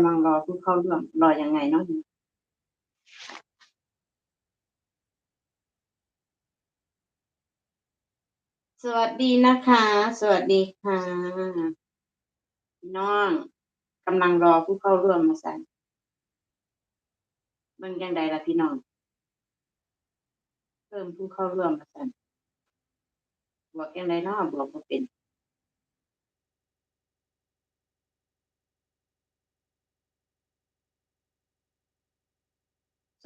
ำลังรอผู้เข้าร่วมรอยังไงเนาะสวัสดีนะคะ สวัสดีค่ะพี่น้องกำลังรอผู้เข้าร่วมมาใส่เบิ่งยังใดล่ะพี่น้องเพิ่มผู้เข้าร่วมมาใส่บวกยังไงเนาะบวกบ่เป็น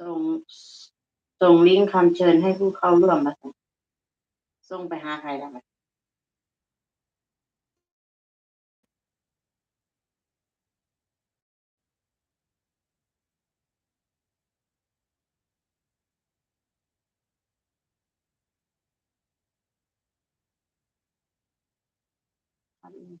ส่งส่งลิงก์คำเชิญให้ผู้เข้าร่วมมาส่งส่งไปหาใครแล้วบัดท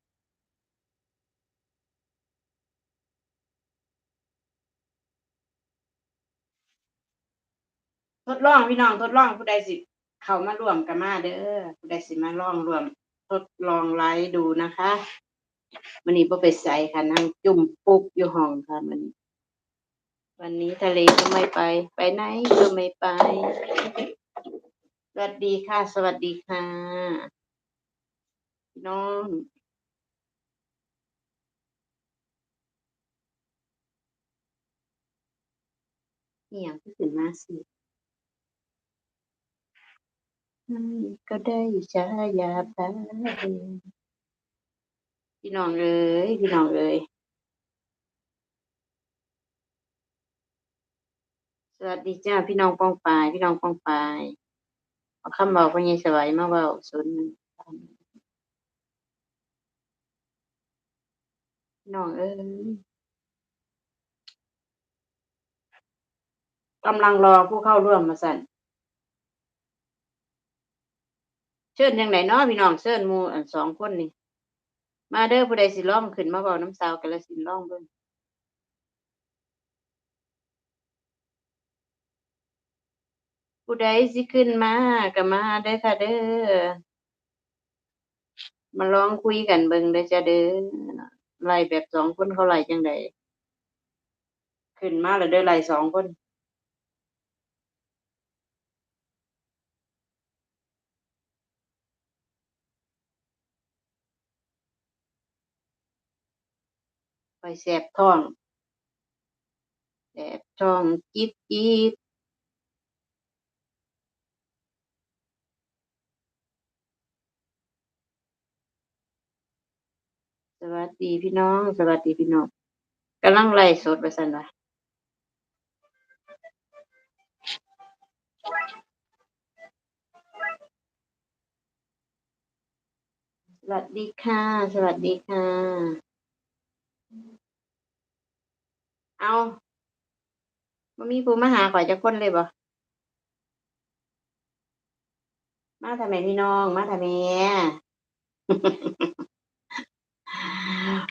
ดลองพี่น้องทดลองผู้ใดสิ เขามาร่วมกันมาเด้อผู้ใดสิมาลองร่วม ทดลองไลฟ์ดูนะคะวันนี้บ่ไปใส่ค่ะนั่งจุ่มปุ๊บอยู่ห้องค่ะวันนี้ วันนี้ทะเลก็ไม่ไป ไปไหนก็ไม่ไป สวัสดีค่ะ สวัสดีค่ะพี่น้องเนี่ยงขึ้นมาสิอืม ก็ได้ฉายาพาเดินพี่น้องเอ้ยพี่น้องเอ้ยสวัสดีจ้าพี่น้องป้องปาย พี่น้องป้องปายเอาคำบอกพระเยสวัยมาเว้าสนพี่น้องเอ้ยกำลังรอผู้เข้าร่วมมาสั่น เชิญยังไหนเนาะพี่น้องเชิญมูอันสองคนนี่มาเด้อผู้ใดสิร้องขึ้นมาเว้าน้ำสาวกาลสินร้องเบิ่งผู้ใดสิขึ้นมาก็มาได้ค่ะเด้อมาลองคุยกันเบิ่งเด้จ้าเด้อไล่แบบสองคนเขาไล่จังไดขึ้นมาแล้วเด้อไล่สองคน ไปแสบท้องแสบท้องจี๊ดจี๊ดสวัสดีพี่น้อง สวัสดีพี่น้องกำลังไล่สดไปสั่นวะสวัสดีค่ะ สวัสดีค่ะ เอาบ่มีผู้มาหาข่อยจักคนเลยบ่มาทำไมพี่น้อง มาทำไม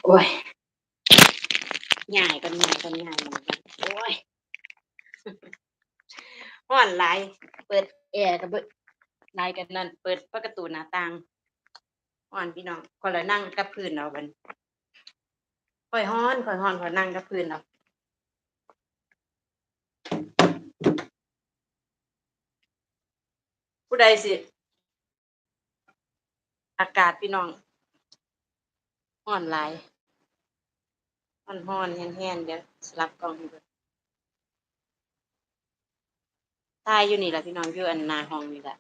โอ้ยง่ายกันง่ายกันง่ายมันกันโอ้ยฮ้อนหลาย เปิดแอร์ก็เบิดหลายกันนั่น เปิดประตูหน้าต่างฮ้อนพี่น้องคนละนั่งกับพื้นเอาบัดข่อยฮ้อนข่อยฮ้อนข่อยนั่งกับพื้นเอา ใดสิ อากาศพี่น้องฮ้อนหลายฮ้อนฮ้อนแห้งๆเดี๋ยวสลับกล้องให้เบิ่งถ่ายอยู่นี่แหละพี่น้องอยู่อันนาห้องนี่แหละ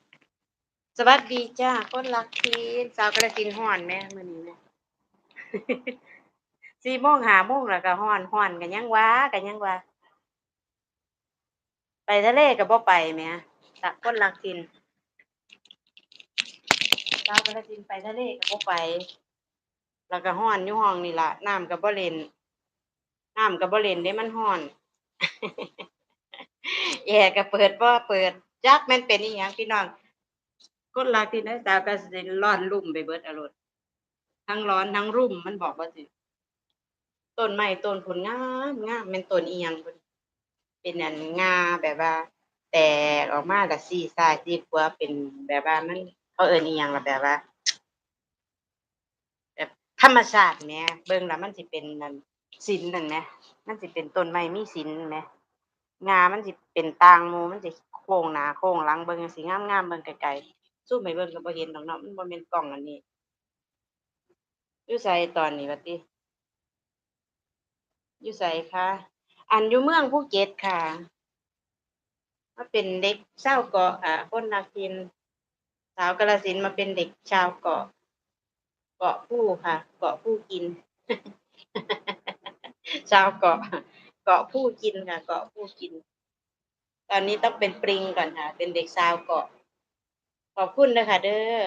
สวัสดีจ้าคนรักทีนสาวกระสินฮ้อนแหม่มื้อนี้แม่สี่โมงหาโมงแล้วก็ฮ้อนฮ้อนก็ยังว่าก็ยังว่าไปทะเลก็บ่ไปแหมตักคนรักทินาวกระสินไปทะเลก็บ่ไป แล้วก็ฮ้อนอยู่ห้องนี่ล่ะน้ำก็บ่เล่นน้ำก็บ่เล่นเด้มันฮ้อนแอร์ก็เปิดบ่เปิดจักม่นเป็นอีหยังพี่น้องคนรักทินได้สาวกระสินร้อนรุ่มไปเบิดอาโลดทั้งร้อนทั้งรุ่มมันบอกว่าสิต้นไม้ต้นผลงามงามแม่นต้นเอียงเป็นอันงาแบบว่า แตกออกมาแล้วซี่ซ้ายซี่ขวาเป็นแบบว่ามัน เขาเอิ้นอีหยังละแบบว่าแบบธรรมชาติแหมเบิ่งแล้วมันสิเป็นนั่นศิลป์นั่นแหมมันสิเป็นต้นไม้มีศีลแหมงามันสิเป็นต่างหมู่มันสิโค้งหนาโค้งหลังเบิ่งจั่งสิงามเบิ่งไกลๆซูมให้เบิ่งก็บ่เห็นดอกเนาะมันบ่แม่นกล้องอันนี้อยู่ไสตอนนี้ว่าติอยู่ไสคะอันอยู่เมืองภูเก็ตค่ะมาเป็นเด็กชาเกาะค่ะคนนักกินาวกาฬสินมาเป็นเด็กชาวเกาะ เกาะผู้ค่ะ เกาะผู้กิน ชาวเกาะ เกาะผู้กินค่ะ เกาะผู้กิน ตอนนี้ต้องเป็นปริงก่อนค่ะ เป็นเด็กชาวเกาะ ขอบคุณนะคะเด้อ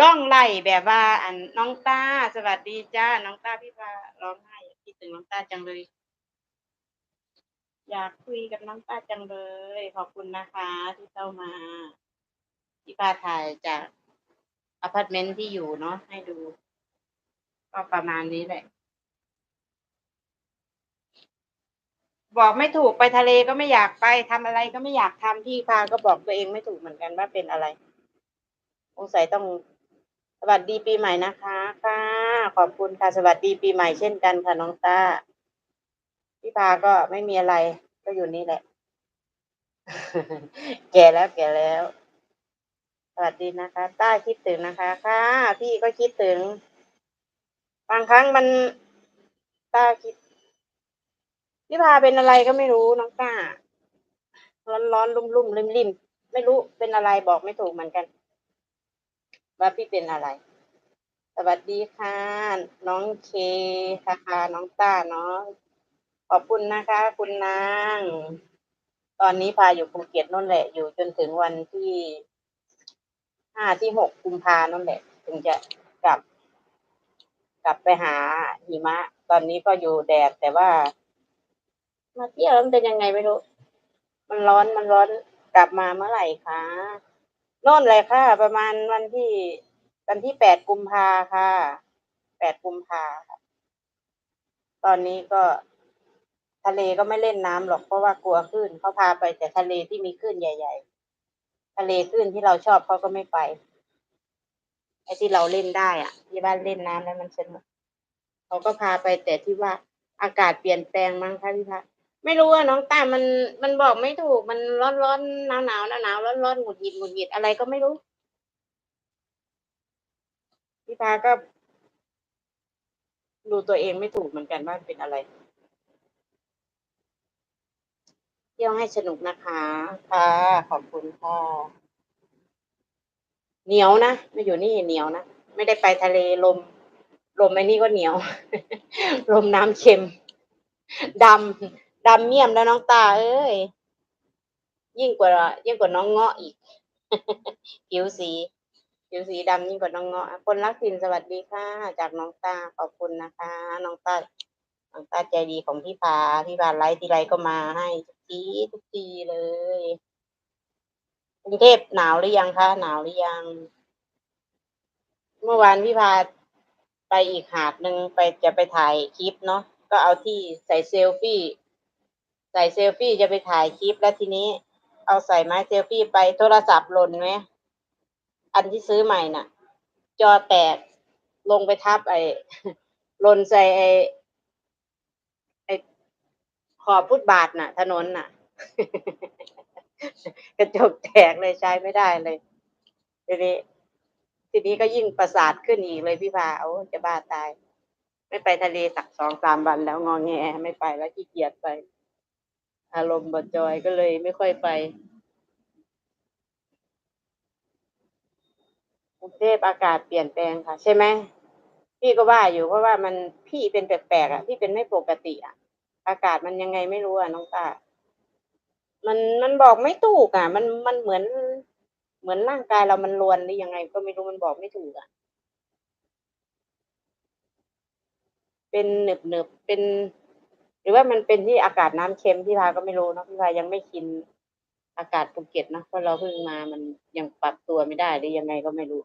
ร้องไล่แบบว่า อันน้องต้าสวัสดีจ้า น้องต้าพี่พาร้องไห้คิดถึงน้องต้าจังเลย อยากคุยกับน้องต้าจังเลย ขอบคุณนะคะที่เข้ามา ที่พาถ่ายจากอพาร์ตเมนต์ที่อยู่เนาะให้ดู ก็ประมาณนี้แหละ บอกไม่ถูกไปทะเลก็ไม่อยากไปทำอะไรก็ไม่อยากทำพี่พาก็บอกตัวเองไม่ถูกเหมือนกันว่าเป็นอะไรสงสัยต้องสวัสดีปีใหม่นะคะ ค่ะ ขอบคุณค่ะ สวัสดีปีใหม่เช่นกันค่ะน้องตาพี่พาก็ไม่มีอะไร ก็อยู่นี่แหละ แก่แล้วแก่แล้ว วัสดีนะคะต้าคิดถึงนะคะค่ะ พี่ก็คิดถึง บางครั้งมันต้าคิดพี่พาเป็นอะไรก็ไม่รู้น้องต้าร้อนร้อนรุ่มรุ่มริมริมไม่รู้เป็นอะไรบอกไม่ถูกเหมือนกัน ว่าพี่เป็นอะไร สวัสดีค่ะ น้องเคค่ะค่ะน้องต้าเนาะขอบคุณนะคะ คุณนาง ตอนนี้พาอยู่ภูเก็ตนั่นแหละ อยู่จนถึงวันที่ ห้าที่หกกุมภานั่นแหละ ถึงจะกลับ กลับไปหาหิมะ ตอนนี้ก็อยู่แดดแต่ว่า มาเที่ยวมันเป็นยังไงไม่รู้ มันร้อนมันร้อนกลับมาเมื่อไหร่คะโน่นเลยค่ะ ประมาณวันที่วันที่แปดกุมภาค่ะแปดกุมภาค่ะ ตอนนี้ก็ทะเลก็ไม่เล่นน้ำหรอกเพราะว่ากลัวคลื่นเขาพาไปแต่ทะเลที่มีคลื่นใหญ่ ๆ ทะเลคลื่นที่เราชอบเขาก็ไม่ไปไอ้ที่เราเล่นได้อะที่บ้านเล่นน้ำแล้วมันสนุกเขาก็พาไปแต่ที่ว่าอากาศเปลี่ยนแปลงมั้งคะพี่พักไม่รู้อะน้องตามันมันบอกไม่ถูกมันร้อนร้อนหนาวหนาวหนาวหนาวร้อนร้อนหงุดหงิดหงุดหงิดอะไรก็ไม่รู้พี่พาก็ดูตัวเองไม่ถูกเหมือนกันว่าเป็นอะไร เที่ยวให้สนุกนะคะ ค่ะ ขอบคุณค่ะเหนียวนะไม่อยู่นี่เหนียวนะ ไม่ได้ไปทะเลลม ลมไอ้นี่ก็เหนียว ลมน้ำเค็มดำดำเมี่ยมแล้วน้องตา เอ้ย ยิ่งกว่า ยิ่งกว่าน้องเงาะอีก ผิวสี ผิวสีดำยิ่งกว่าน้องเงาะ คนรักถิ่นสวัสดีค่ะ จากน้องตา ขอบคุณนะคะ น้องตา น้งตาใจดีของพี่พาพี่พาไลฟ์ทีไรก็มาให้ทุกทีทุกทีเลยกรุงเทพหนาวหรือยังคะหนาวหรือยัง เมื่อวานพี่พาไปอีกหาดหนึ่งไปจะไปถ่ายคลิปเนาะก็เอาที่ใส่เซลฟี่ ใส่เซลฟี่จะไปถ่ายคลิปแล้วทีนี้ เอาใส่ไม้เซลฟี่ไปโทรศัพท์หล่นไหมอันที่ซื้อใหม่น่ะ จอแตกลงไปทับไอ้หล่นใส่ไอ้ไอ้ ขอบฟุตบาทน่ะ ถนนน่ะ กระจกแตกเลยใช้ไม่ได้เลยทีนี้ทีนี้ก็ยิ่งประสาทขึ้นอีกเลยพี่พาโอ้จะบ้าตาย ไม่ไปทะเลสักสองสามวันแล้วงอแงไม่ไปแล้วขี้เกียจไป อารมณ์บดจอยก็เลยไม่ค่อยไปกรุงเทพอากาศเปลี่ยนแปลงค่ะ ใช่ไหมพี่ก็ว่าอยู่เพราะว่ามันพี่เป็นแปลกๆอะพี่เป็นไม่ปกติอะ อากาศมันยังไงไม่รู้อะน้องตามันมันบอกไม่ถูกอะ มันมันเหมือน เหมือนร่างกายเรามันรวนหรือยังไง ก็ไม่รู้มันบอกไม่ถูกอะ เป็นหนึบหนึบเป็น หรือว่ามันเป็นที่อากาศน้ำเค็มพี่พาก็ไม่รู้เนอะพี่พายังไม่ชินอากาศภูเก็ตเนะเพราะเราเพิ่งมามันยังปรับตัวไม่ได้หรือยังไงก็ไม่รู้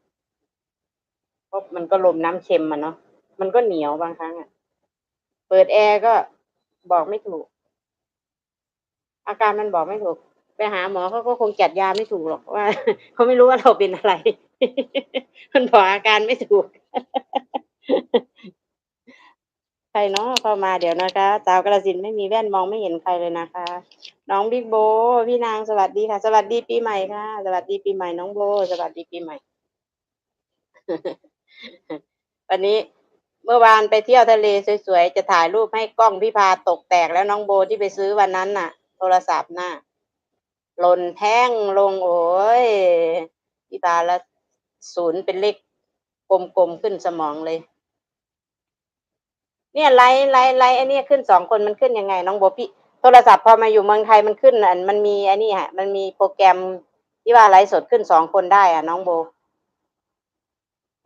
เพราะมันก็ลมน้ำเค็มมันเนาะมันก็เหนียวบางครั้งอะ เปิดแอร์ก็ บอกไม่ถูก อาการมันบอกไม่ถูก ไปหาหมอเขาก็คงจัดยาไม่ถูกหรอกว่าเขาไม่รู้ว่าเราเป็นอะไร มันบอกอาการไม่ถูก ใครเนาะเข้ามาเดี๋ยวนะคะสาวกระสินไม่มีแว่นมองไม่เห็นใครเลยนะคะ น้องบิ๊กโบ พี่นางสวัสดีค่ะ สวัสดีปีใหม่ค่ะ สวัสดีปีใหม่น้องโบ สวัสดีปีใหม่วันนี้ เมื่อวานไปเที่ยวทะเลสวยๆ จะถ่ายรูปให้กล้องพี่พาตกแตกแล้วน้องโบที่ไปซื้อวันนั้นน่ะ โทรศัพท์น่ะหล่นแท่งลงโอ้ยพี่พาละศูนย์เป็นเลขกลมๆขึ้นสมองเลย เนี่ยไลน์ไลน์ไลน์ไอ้เนี่ยขึ้นสองคนมันขึ้นยังไง น้องโบพี่โทรศัพท์พอมาอยู่เมืองไทยมันขึ้นอันมันมีไอ้นี่ฮะ มันมีโปรแกรมที่ว่าไลฟ์สดขึ้นสองคนได้อะ น้องโบ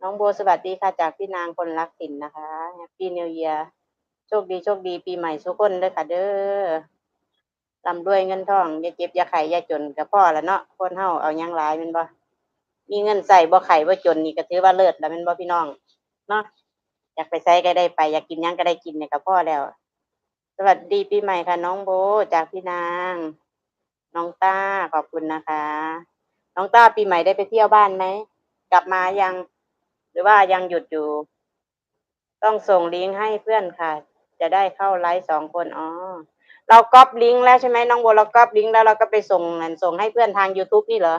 น้องโบสวัสดีค่ะจากพี่นางคนรักสินนะคะแฮปปี้นิว e ย r โชคดีโชคดีปีใหม่ทุกคนเด้อค่ะ เด้อลำด้วยเงินทองอย่าเจ็บอย่าไข่อย่าจนกับพ่อละเนาะคนเฮาเอายังหลายแมันบ่มีเงินใส่บ่ไข่บ่จนนี่ก็ถือว่าเลิศแล้วแมันบ่พี่น้องเนาะอยากไปใช้ก็ได้ไป อยากกินยังก็ได้กินเนี่ยกับพ่อแล้ว สวัสดีปีใหม่ค่ะ น้องโบจากพี่นาง น้องต้าขอบคุณนะคะ น้องต้าปีใหม่ได้ไปเที่ยวบ้านไหมกลับมายัง หรือว่ายังหยุดอยู่ ต้องส่งลิงก์ให้เพื่อนค่ะ จะได้เข้าไลฟ์สองคนอ๋อเราก๊อปลิงก์แล้วใช่ไหมน้องโบเราก๊อปลิงก์แล้วเราก็ไปส่งอันส่งให้เพื่อนทาง youtube นี่เหรอ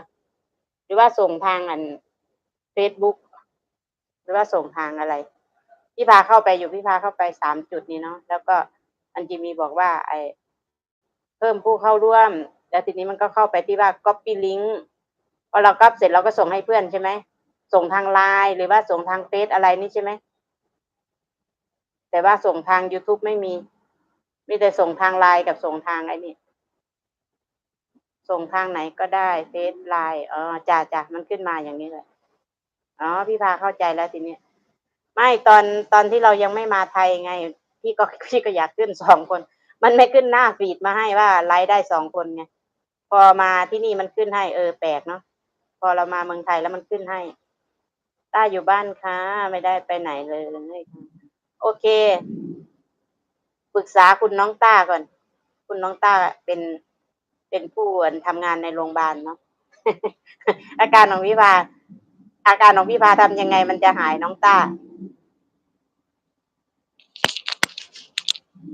หรือว่าส่งทางอัน facebook หรือว่าส่งทางอะไร พี่พาเข้าไปอยู่พี่พาเข้าไปสามจุดนี้เนาะแล้วก็มันจะมีบอกว่า ไอเพิ่มผู้เข้าร่วม แล้วทีนี้มันก็เข้าไปที่ว่า copy link พอเราก๊อปเสร็จเราก็ส่งให้เพื่อนใช่ไหม ส่งทางไลน์หรือว่าส่งทางเฟซอะไรนี่ใช่ไหมแต่ว่าส่งทาง youtube ไม่มีมีแต่ส่งทางไลน์กับส่งทางไอ้นี่ส่งทางไหนก็ได้เฟซไลน์อ๋อจ้าจ้ามันขึ้นมาอย่างนี้เลยอ๋อพี่พาเข้าใจแล้วทีนี้ไม่ตอนตอนที่เรายังไม่มาไทยไง พี่ก็พี่ก็อยากขึ้นสองคน มันไม่ขึ้นหน้าฟีดมาให้ว่าไลฟ์ได้สองคนไงพอมาที่นี่มันขึ้นให้เออแปลกเนาะพอเรามาเมืองไทยแล้วมันขึ้นให้ ต้าอยู่บ้านค่ะ ไม่ได้ไปไหนเลย โอเค ปรึกษาคุณน้องต้าก่อน คุณน้องต้าเป็นเป็นผู้ทำงานในโรงพยาบาลเนาะอาการของพี่พาอาการของพี่พาทำยังไงมันจะหายน้องต้า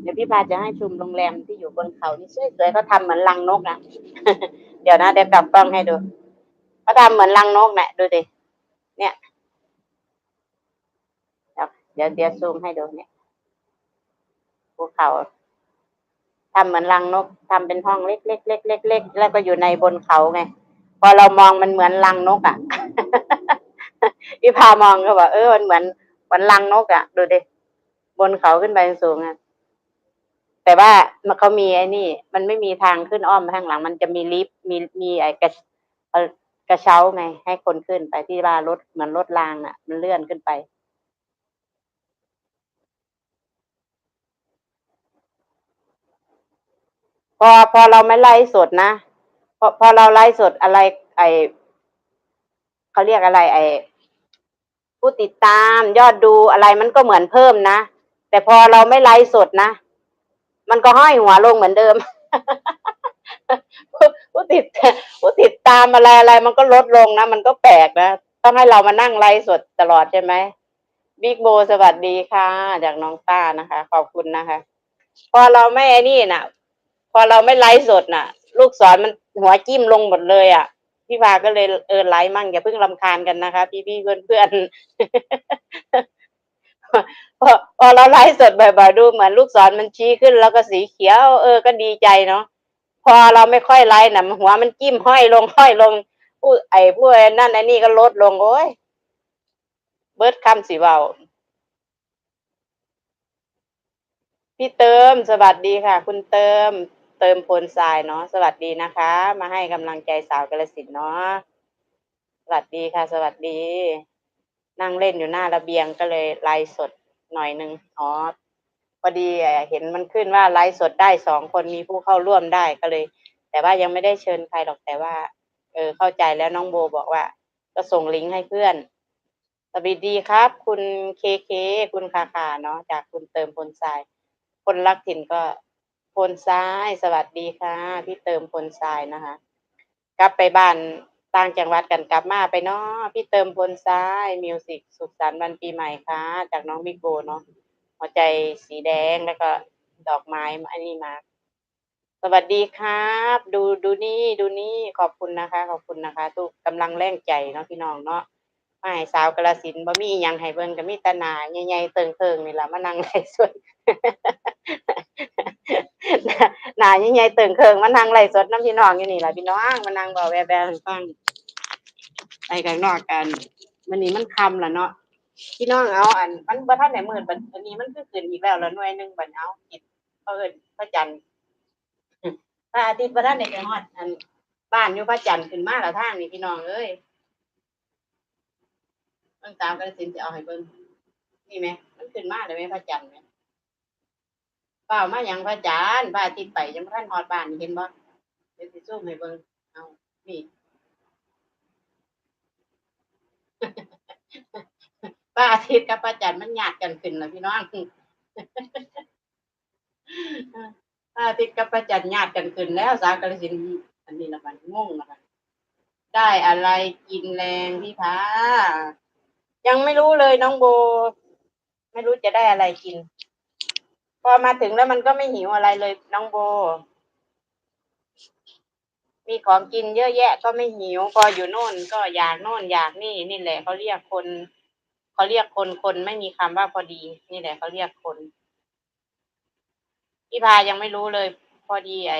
เดี๋ยวพี่พาจะให้ชมโรงแรมที่อยู่บนเขานี่สวยๆเขาทำเหมือนรังนกนะเดี๋ยวนะเดี๋ยวกลับกล้องให้ดูเขาทำเหมือนรังนกนะดูดิเนี่ย เดี๋ยวเดี๋ยวซูมให้ดูเนี่ยภูเขาทำเหมือนรังนกทำเป็นห้องเล็กเล็กเล็กเล็กเล็กแล้วก็อยู่ในบนเขาไง พอเรามองมันเหมือนรังนกอะพี่พามองก็บอกเออมันเหมือนมือนรังนกอะ ดูดิบนเขาขึ้นไปสูงอะแต่ว่ามันเขามีไอ้นี่ มันไม่มีทางขึ้นอ้อมไปข้างหลัง มันจะมีลิฟต์มีมีไอ้กระกระเช้าไงให้คนขึ้นไปที่ว่ารถเหมือนรถรางอะ มันเลื่อนขึ้นไป พอพอเราไม่ไลฟ์สดนะพอพอเราไลฟ์สดอะไร ไอเขาเรียกอะไร ไอผู้ติดตามยอดดูอะไรมันก็เหมือนเพิ่มนะแต่พอเราไม่ไลฟ์สดนะมันก็ห้อยหัวลงเหมือนเดิมผู้ติดผู้ติดตามอะไรอะไร มันก็ลดลงนะมันก็แปลกนะต้องให้เรามานั่งไลฟ์สดตลอดใช่ไหมบิ๊กโบสวัสดีค่ะ จากน้องต้านะคะ ขอบคุณนะคะ พอเราไม่ไอ้นี่น่ะ พอเราไม่ไลฟ์สดน่ะ ลูกศรมันหัวจิ้มลงหมดเลยอะพี่พาก็เลยเออไลฟ์มั่งอย่าเพิ่งรำคาญกันนะคะ พี่พี่เพื่อนเพื่อนพอพอเราไลฟ์สดบ่อยๆดูเหมือนลูกศรมันชี้ขึ้น แล้วก็สีเขียว เออก็ดีใจเนาะพอเราไม่ค่อยไลฟ์น่ะหัวมันจิ้มห้อยลงห้อยลงผู้ไอ้ผู้ไอ้นั่นไอ้นี่ก็ลดลงโอ้ยเบิร์ดคำสีเบาพี่เติมสวัสดีค่ะ คุณเติม เติมพลทรายเนาะสวัสดีนะคะ มาให้กำลังใจสาวกระสินเนาะสวัสดีค่ะ สวัสดี นั่งเล่นอยู่หน้าระเบียงก็เลยไลฟ์สดหน่อยหนึ่งอ๋อพอดีเห็นมันขึ้นว่าไลฟ์สดได้สองคนมีผู้เข้าร่วมได้ก็เลย แต่ว่ายังไม่ได้เชิญใครหรอกแต่ว่า เออเข้าใจแล้วน้องโบบอกว่า ก็ส่งลิงก์ให้เพื่อนสวัสดีครับ คุณเคเคคุณคาคาเนาะจากคุณเติมพลทราย คนรักถิ่นก็ พลทรายสวัสดีค่ะ พี่เติมพลทรายนะคะ กลับไปบ้านต่างจังหวัดกันกลับมาไปเนาะพี่เติมพลทรายมิวสิกสุขสันต์วันปีใหม่ค่ะ จากน้องมิโกเนาะหัวใจสีแดงแล้วก็ดอกไม้อันนี้มาสวัสดีครับ ดูดูนี่ดูนี่ขอบคุณนะคะ ขอบคุณนะคะ ทุกกำลังแรงใจเนาะพี่น้องเนาะไมาให้สาวกระสินบ่มียังให้เบิ่งก็มีตหนาใหญ่ๆเติงๆนี่ละมานั่งไลฟ์สด หนาใหญ่ๆเติงเคิงมานั่งไลฟ์สดน้ำพี่น้องอยู่นี่แหละพี่น้องมานั่งเว้าแวะๆให้ฟังไปข้างนอกกันวันนี้มันคำแล้วเนาะพี่น้องเอาอัน มันบ่ทันได้มื้อบัดอันนี้มันคือขึ้นอีกแล้วล้วหน่วยหนึงบัดเอาคิดเอิ้นพระจันทร์พระอาทิตย์บ่ทันได้ไปฮอดอัน บ้านอยู่พระจันทร์ขึ้นมาล้วทางนี่พี่น้องเอ้ยเบิ่งตามกระสินจะเอาให้เบิ่งนี่ไหมมันขึ้นมาได้ไหมพระจันทร์ไหม เปล่ามาหยังพระจันทร์พระอาทิตย์ไปยังบ่ทันฮอดบ้านเห็นบ่เดี๋ยวสิซูมให้เบิ่งเอานี่พระอาทิตย์กับพระจันทร์มันญาติกันขึ้นแล้วพี่น้องพระอาทิตย์กับพระจันทร์ญาติกันขึ้นแล้วสาวกาฬสินอันนี้ละมันงงละมันได้อะไรกินแรงพี่พายังไม่รู้เลยน้องโบ ไม่รู้จะได้อะไรกิน อมาถึงแล้วมันก็ไม่หิวอะไรเลยน้องโบ มีของกินเยอะแยะก็ไม่หิว พออยู่โน่นก็อยากโน่นอยากนี่ นี่แหละเขาเรียกคนเขาเรียกคนคนไม่มีคำว่าพอดี นี่แหละเขาเรียกคนพี่พายังไม่รู้เลย พอดีไอ้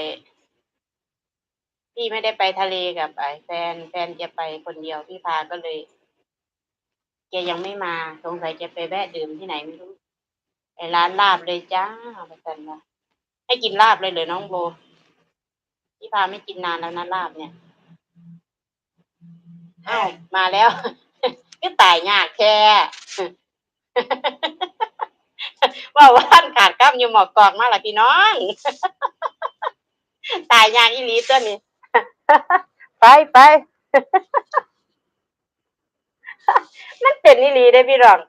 พี่ไม่ได้ไปทะเลกับไอ้แฟนแฟนจะไปคนเดียวพี่พาก็เลยแกยังไม่มาสงสัยจะไปแวะดื่มที่ไหนไม่รู้ ไอ้ร้านลาบเลยจ้าไปกันนะให้กินลาบเลยเหรอน้องโบพี่พาไม่กินนานแล้วนะลาบเนี่ยอ้าวมาแล้วก็ตายยากแค่ว่าว่านขาดกล้ามอยู่หมอกกอกมาละพี่น้อง ตายยากอีลีตัวนี้ ไปไปมันเป็นอีลีได้พี่รอง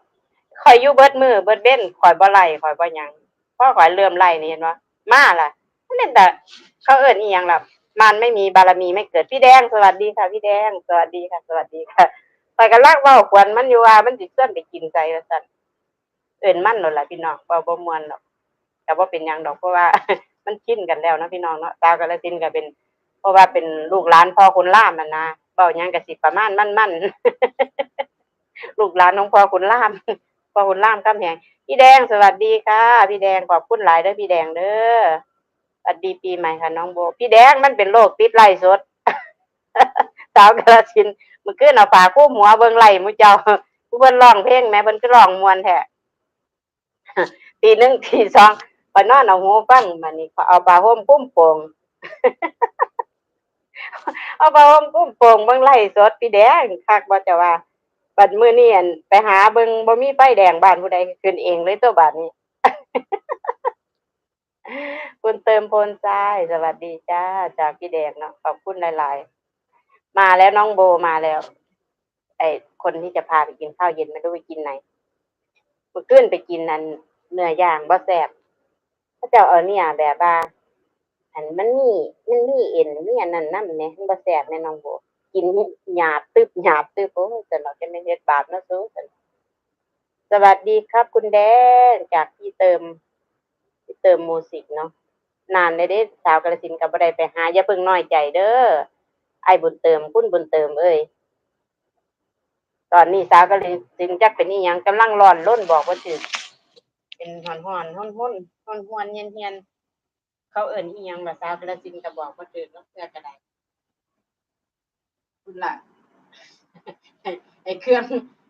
คอยอยู่เบิดมือเบิดเบ้นคอยบ่ไล่คอยบ่หยังพ่อคอยเริ่มไล่นี่เห็นบ่ามาล่ะมันเล่นแต่เขาเอิ้นอีหยังล่ะมันไม่มีบารมีไม่เกิดพี่แดงสวัสดีค่ะพี่แดงสวัสดีค่ะสวัสดีค่ะคอยกันลากเว้าควนมันอยู่ว่ามันสิตเสื่อนไปกินใจว่าซั่นเอิ้นมันนั่นล่ะพี่น้องเว้าบ่มวนหรอกแต่ว่าเป็นยังดอกเพราะว่า มันชินกันแล้วนะพี่น้องเนาะตากาลสินก็เป็น เพราะว่าเป็นลูกหลานพ่อคุณล่ามันนะเว้ายังก็สิประมาณมั่นๆลูกหลานของพ่อคุณล่าม อคุณล่ามคำแหงพี่แดงสวัสดีค่ะ พี่แดงขอบคุณหลายเด้อพี่แดงเด้อสวัสดีปีใหม่ค่ะน้องโบ พี่แดงมันเป็นโรคติดไล่สดสาวกาฬสินมันขึ้นเอาฝาคู่หัวเบิ่งไล่หมูเจ้าผู้เพิ่นร้องเพลงแหม่เพิ่นก็ร้องมวนแท้ตีหนึ่งตีสองไปนอนเอาหูฟังมันนี่เขาเอาผ้าห่มกุ้มโป่งเอาผ้าห่มกุ้มโป่งเบิ่งไล่สดพี่แดงคักบ่จะว่า บัดมื้อนี้อันไปหาเบิ่งบ่มีไฟแดงบ้านผู้ใดขึ้นเองเลยตัวบาดนี้ คุณเติมพลทรายสวัสดีจ้า จากพี่แดงเนาะขอบคุณหลาย ๆ มาแล้วน้องโบมาแล้ว ไอคนที่จะพาไปกินข้าวเย็นไม่รู้ไปกินไหนมื่อคืนไปกินนั่นเนื้อย่างบ่แซ่บเขาเจ้าเอาเนี่ยแบบว่าอันมันมีมันมีเอ็นมีอันนั้นนำแหน่มันบ่แซ่บแน่น้องโบ กินหยาบตึบหยาบตึบโอ้ยแต่เราจะไม่เฮ็ดบาปนะสู้ซั่สวัสดีครับ คุณแดงจากพี่เติมพี่เติมมูสิกเนาะนานเลยเด้สาวกระสินกับบ่ได้ไปหาอย่าเพิ่งน้อยใจเด้อไอ้บุญเติมคุณบุญเติมเอ้ยตอนนี้สาวกระสินจักเป็นอีหยังกำลังร้อนล้นบอกว่าถือเป็นหอนหอนห้อนห้นห้อนห้อนเย็นเย็นเขาเอิ่นอียังล่ะสาวกระสินก็บอกว่าถือแล้วเพื่อกระได คุณล่ะไอ้เครื่อง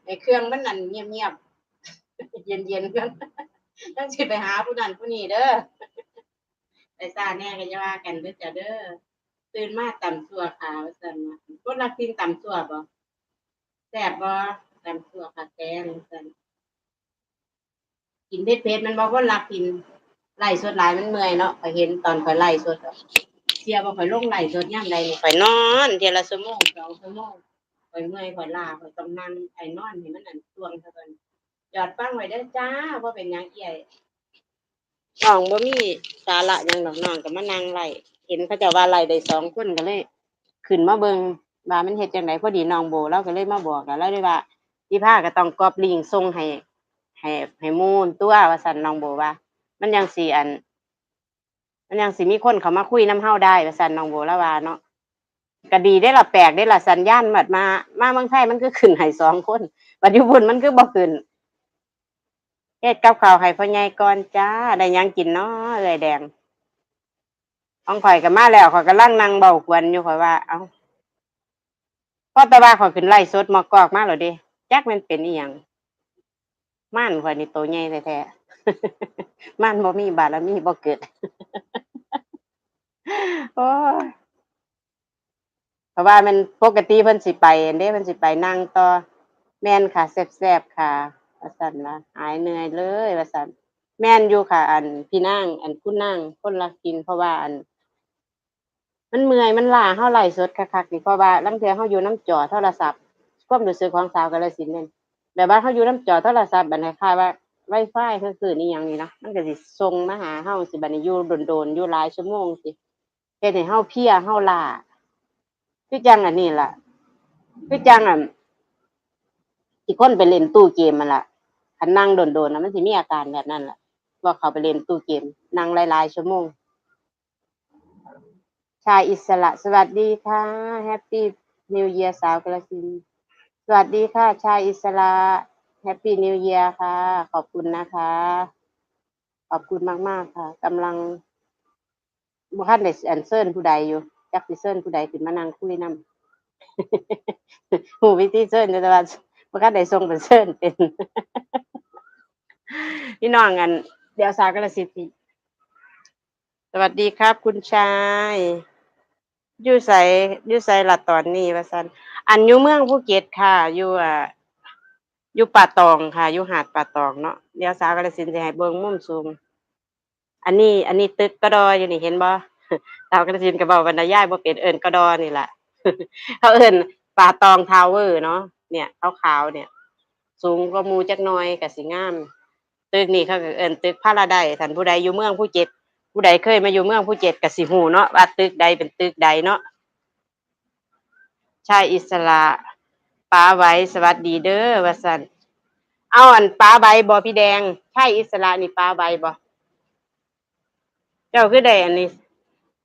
ไอ้เครื่องมันนั่นเงียบเงียบๆเย็นเย็นกันต้องสิไปหาผู้นั้นผู้นี้เด้อไปซ่าแน่กันจะว่ากันเด้อจ้ะเด้อตื่นมาต่ำสัวขาวสั่นมาคนรักกินต่ำสัวบ่แซ่บบ่ต่ำสัวค่ะแกงสั่นกินเผ็ดเผ็ดมันบ่คนรักกินไล่สดหลายมันเมื่อยเนาะข่อยเห็นตอนข่อยไล่สด อะเสียบ่ข่อยลงไล่สดยามใดนี่ข่อยนอนเทียละชั่วโมงสองชั่วโมงข่อยเมื่อยข่อยลาข่อยต้องนั่งไอ้นอนให้มันนั่นตวงซะก่อนหยอดฟังไว้เด้อจ้าว่าเป็นหยังเอี่ยน้องบ่มีสาระหยังดอกน้องก็มานั่งไล่เห็นเขาเจ้าว่าไล่ได้สองคนก็เลยขึ้นมาเบิ่งว่ามันเฮ็ดจังไดพอดีน้องโบเราก็เลยมาบอกกันแล้วเลยว่าพี่ผ้าก็ต้องกรอบลิงก์ส่งให้ให้ให้หมูนตัวว่าซั่นน้องโบว่า มันยังสิอัน มันยังสิมีคนเขามาคุยน้ำเฮาได้ว่าซั่นน้องโบล้วาเนาะก็ดีได้ละแปลกได้ละสัญญาณบัดมา มาเมืองไทยมันก็ขึ้นให้สองคนบัดอยู่บุญมันก็บ่ขึ้นเฮ็ดกับข้าวให้พ่อใหญ่ก่อนจ้าได้ยังกินเนาะเอ้ยแดงของข่อยก็มาแล้วข่อยกำลังนั่งเบากวนอยู่ข่อยว่า เอ้าพ่อตะว่าข่อยขึ้นไล่สดหมอกกอกมาแล้วเด้จักมันเป็นอีหยังม่านข่อยนี่โตใหญ่แท้ๆ ม่านบ่มีบารมีบ่เกิดโอ้ยเพราะว่ามันปกติเพิ่นสิไปเด้เพิ่นสิไปนั่งต่อ แม่นค่ะแซ่บๆค่ะว่าซั่นล่ะหายเหนื่อยเลยว่าซั่นแม่นอยู่ค่ะ อันพี่นางอันคุณนางคนละกิน เพราะว่าอัน มันเมื่อยมันล้าเฮาไลฟ์สดคักๆนี่เพราะว่าลางเทื่อเฮาอยู่น้ำจอโทรศัพท์ความรู้สึกของสาวกาฬสินธุ์นั่นแบบว่าเฮาอยู่น้ำจอโทรศัพท์บัดนี้ค่ะว่า Wi-Fi คือคือนี่หยังนี่นะมันก็สิส่งมาหาเฮาสิบัดนี้อยู่โดนๆอยู่หลายชั่วโมงสิเฮ็ดให้เฮาเพียเฮาล้าคือจังอันนี้ล่ะคือจังอันที่คนไปเล่นตู้เกมมันล่ะคันนั่งโดนๆน่ะมันสิมีอาการแบบนั้นล่ะว่าเขาไปเล่นตู้เกมนั่งหลายๆชั่วโมงชายอิสระสวัสดีค่ะแฮปปี้นิวเยียสาวกระสินสวัสดีค่ะ ชายอิสระ แฮปปี้นิวเยียร์ค่ะ ขอบคุณนะคะ ขอบคุณมาก ๆ ค่ะกำลังบุคันได้อันเซิร์นผู้ใดอยู่จักสิเซิร์นผู้ใดขึ้นมานั่งคุยนำหูวิธีเซิร์นอยู่แต่ว่าบุคันได้ส่งเป็นเซิร์นเป็นพี่น้องกัน เดี๋ยวสาวกระสินธุ์สวัสดีครับ คุณชายอยู่ไสอยู่ไสละตอนนี้ว่าซั่นอันอยู่เมืองภูเก็ตค่ะ อยู่อ่า อยู่ป่าตองค่ะ อยู่หาดป่าตองเนาะเดี๋ยวสาวกาฬสินธุ์สิให้เบิ่งมุมสูง อันนี้ อันนี้ตึกกระดออยู่นี่เห็นบ่สาวกาฬสินธุ์ก็เว้าบรรยายบ่เป็นเอิ้นกระดอนี่ล่ะ เขาเอิ้นป่าตองทาวเวอร์เนาะเนี่ยขาวๆเนี่ย สูงกว่าหมู่จักหน่อยก็สิงาม ตึกนี้เขาก็เอิ้นตึกพาราไดซ์ท่านผู้ใดอยู่เมืองภูเก็ตผู้ใดเคยมาอยู่เมืองภูเก็ตก็สิฮู้เนาะว่าตึกใดเป็นตึกใดเนาะชายอิสระ ป้าไว้สวัสดีเด้อว่าซั่นเอาอันป้าใบบ่พี่แดงใชายอิสระนี่ป้าใบบ่เจ้าคือได้อันนี้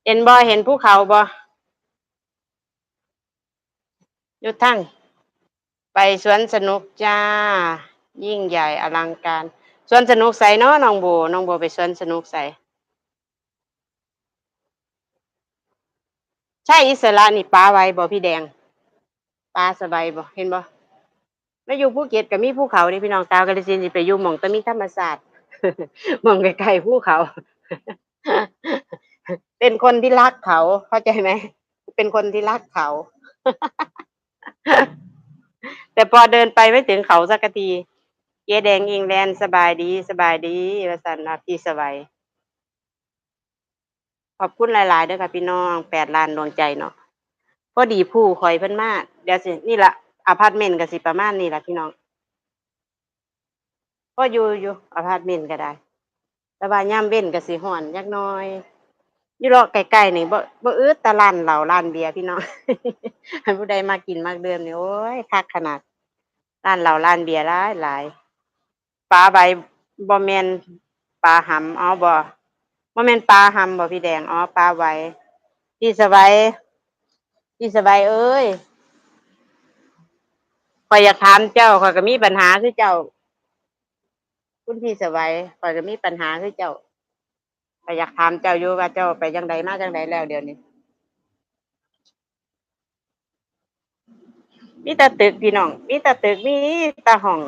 เห็นบ่เห็นภูเขาบอยู่ทั้งไปสวนสนุกจ้า ยิ่งใหญ่อลังการสวนสนุกใสเนาะน้องโบน้องโบไปสวนสนุกใสใชายอิสระนี่ป้าไว้บ่พี่แดง ปลาสบายบ่เห็นบ่แล้วอยู่ภูเก็ตก็มีภูเขานี่พี่น้องตาวกาฬสินสิไปอยู่หม่องต่มีธรรมศาสตร์หม่องใกลๆภูเขา เป็นคนที่รักเขา เข้าใจไหม เป็นคนที่รักเขา แต่พอเดินไปไม่ถึงเขาสักทีเยแดงอิงแลนสบายดีสบายดีว่าซั่นาพี่สบายขอบคุณหลายๆด้อค่ะพี่น้องแปดล้านดวงใจเนาะ พอดีผู้คอยเพิ่นมาเดี๋ยวสินี่ละอพาร์ตเมนต์ก็สิประมาณนี้ละพี่น้องก็อยู่อยู่อพาร์ตเมนต์ก็ได้ แต่ว่ายามเว้นก็สิฮ้อนจักน่อยอยู่รอใกล้ๆนี่บ่บ่อึดต่ร้านเหล้าร้านเบียร์พี่น้องให้ผู้ใดมากินมากเดื่มนี่โอ้ยคักขนาดร้านเหล้าร้านเบียร์หลายหลายปลาใบบ่แม่นปลาหำอ๋อบ่บ่แม่นปลาหำบ่พี่แดงอ๋อปลาไว้พี่สบาย พี่สบายเอ้ยข่อยอยากถามเจ้าข่อยก็มีปัญหาคือเจ้า คุณพี่สบายข่อยก็มีปัญหาคือเจ้าข่อยอยากถามเจ้าอยู่ว่าเจ้าไปจังใดมาจังใดแล้วเดี๋ยวนี้มีแต่ตึกพี่น้องมีแต่ตึกมีแต่ห้อง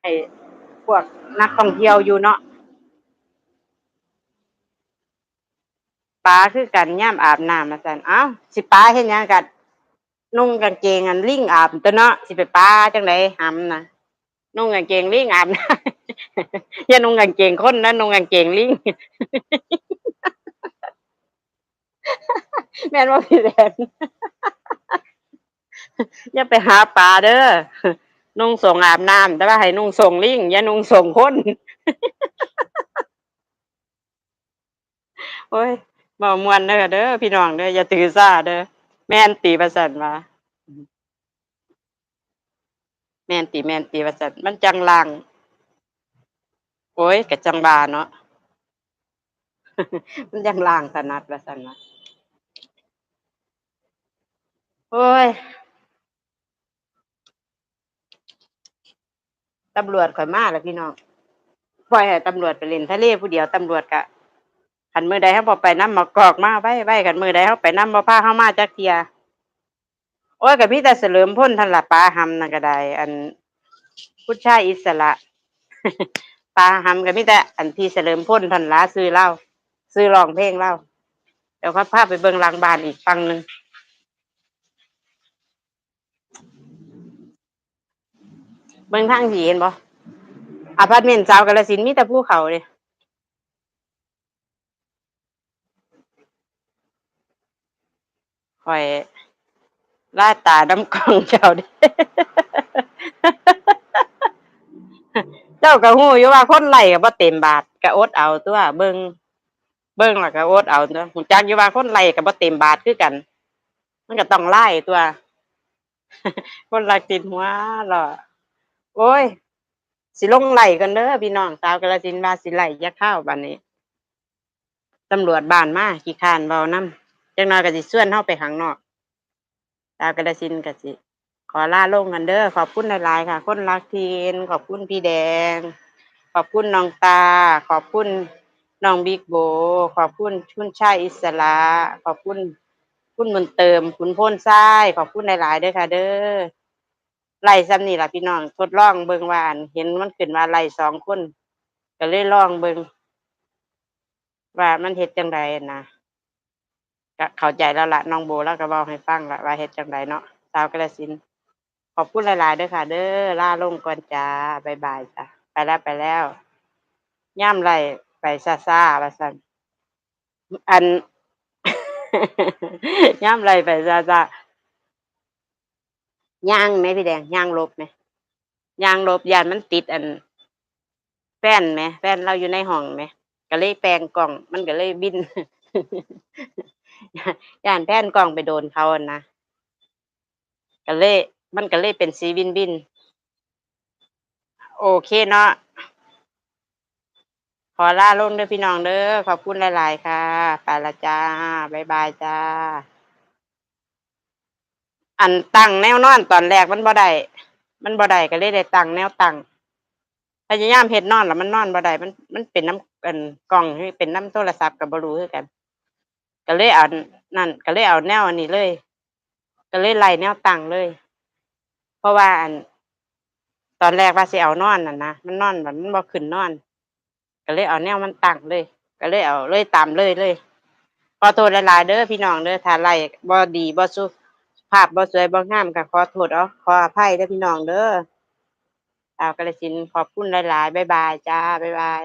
ไอ้พวกนักท่องเที่ยวอยู่เนาะ ปลาคือกันย่ามอาบน้ำมาซั่นเอ้าสิปลาเฮ็ดหยังกันนุ่งกางเกงอันลิงอาบตัวเนาะสิไปปลาจังไดหำนะนุ่งกางเกงลิงอาบนะอย่านุ่งกางเกงคนนะนุ่งกางเกงลิงแม่นว่าพี่แดนอย่าไปหาปลาเด้อนุ่งส่งอาบน้ำแต่ว่าให้นุ่งส่งลิงอย่านุ่งส่งคนโอ้ย บ่มวนเด้อเด้อพี่น้องเด้ออย่าถือสาเด้อแม่นตีประสันว่าแม่นตีแม่นตีประสันมันจังลังโอ้ยกะจังบาเนาะมันยังลางถนัดว่าซั่นว่าโอ้ยตำรวจข่อยมาแล้วพี่น้องปล่อยให้ตำรวจไปเล่นทะเลผู้เดียวตำรวจกะ คันมือใดเฮาบ่ไปน้ำมากอกมาไว้ไว้กันมือใดเฮาไปน้ำบ่พาเฮามาจักเทียโอ้ยก็มีแต่เสลิมพลท่านล่ะปลาหำนั่นก็ได้ อันผู้ชาอิสระปลาหำก็มีแต่อันที่เสลิมพลท่านล่ะซื้อเล่าซื้อรองเพลงเล่าเดี๋ยวเขาพาไปเบิงลังบานอีกฝั่งหนึ่งเบิงทางสีเห็นบ่อพาร์ตเมนต์สาวกาฬสินมีแต่ภูเขาเด้ ข่อยล่าตาดำกล้องเจ้าเด้เจ้าก็ฮู้อยู่ว่าคนไล่ก็บ่เต็มบาทก็อดเอาตัวเบิ่งเบิ่งแล้วก็อดเอาตัวฮู้จักอยู่ว่าคนไล่ก็บ่เต็มบาทคือกัน มันก็ต้องไล่ตัว คนรักติดหัวหรอโอ้ยสิลงไล่กันเด้อพี่น้องสาวกาฬสินว่าสิไล่อย่าเข้าวบัดนี้ตำรวจบ้านมาขี้คร้านเว้านำ จักหน่อยก็สิชวนเฮาไปข้างนอกสาวกาฬสินก็สิขอลาลงกันเด้อขอบคุณหลายๆค่ะ คนรักทีนขอบคุณพี่แดง ขอบคุณน้องตา ขอบคุณน้องบิ๊กโบ ขอบคุณคุณชายอิสระขอบคุณคุณมุนเติม คุณพ่นทรายขอบคุณหลายๆเด้อค่ะ เด้อไล่ซ้ำนี่ล่ะพี่น้องทดลองเบิ่งวาน เห็นมันขึ้นว่าไล่สองคนก็เลยลองเบิ่งว่ามันเฮ็ดจังไดนะ ก็เข้าใจแล้วละน้องโบแล้วก็เว้าให้ฟังละว่าเฮ็ดจังไดเนาะสาวกระสิน ขอบคุณหลายๆเด้อค่ะ เด้อล่าลงก่อนจ้าบายบายจ้ะไปแล้วไปแล้วย่ำไรไปซาซาว่าซั่นอันย่ำไรไปซาซาย่างไหมพี่แดงย่างลบไหมย่างลบยานมันติดอันแฟนไหมแฟนเราอยู่ในห้องไหมก็เลยแปลงกล่อง มันก็เลยบิน ย่านแฟนกล่องไปโดนเขาอะนะก็เลยมันก็เลยเป็นสีบินบิน โอเคเนาะขอลาลงเด้อพี่น้องเด้อขอบคุณหลาย ๆ ค่ะไปละจ้าบายบายจ้า อันตั้งแนวนอนตอนแรกมันบ่ได้มันบ่ได้ก็เลยได้ตั้งแนวตั้งพยายามเฮ็ดนอนแล้วมันนอนบ่ได้มันมันเป็นน้ำอันกล้องเป็นน้ำโทรศัพท์ก็บ่รู้คือกัน ก็เลยเอานั่นก็เลยเอาแนวอันนี้เลย ก็เลยไล่แนวตังเลย เพราะว่าอัน ตอนแรกว่าสิเอานอนน่ะนะมันนอนแบบมันบ่ขึ้นนอน ก็เลยเอาแนวมันตังเลย ก็เลยเอาเลยตามเลยเลยขอโทษหลายๆเด้อพี่น้องเด้อถ้าไล่บ่ดีบ่สุภาพบ่สวยบ่งามก็ขอโทษเอาขออภัยเด้อพี่น้องเด้อชาวกาฬสินขอบคุณหลายๆบ๊ายบายจ้าบ๊ายบาย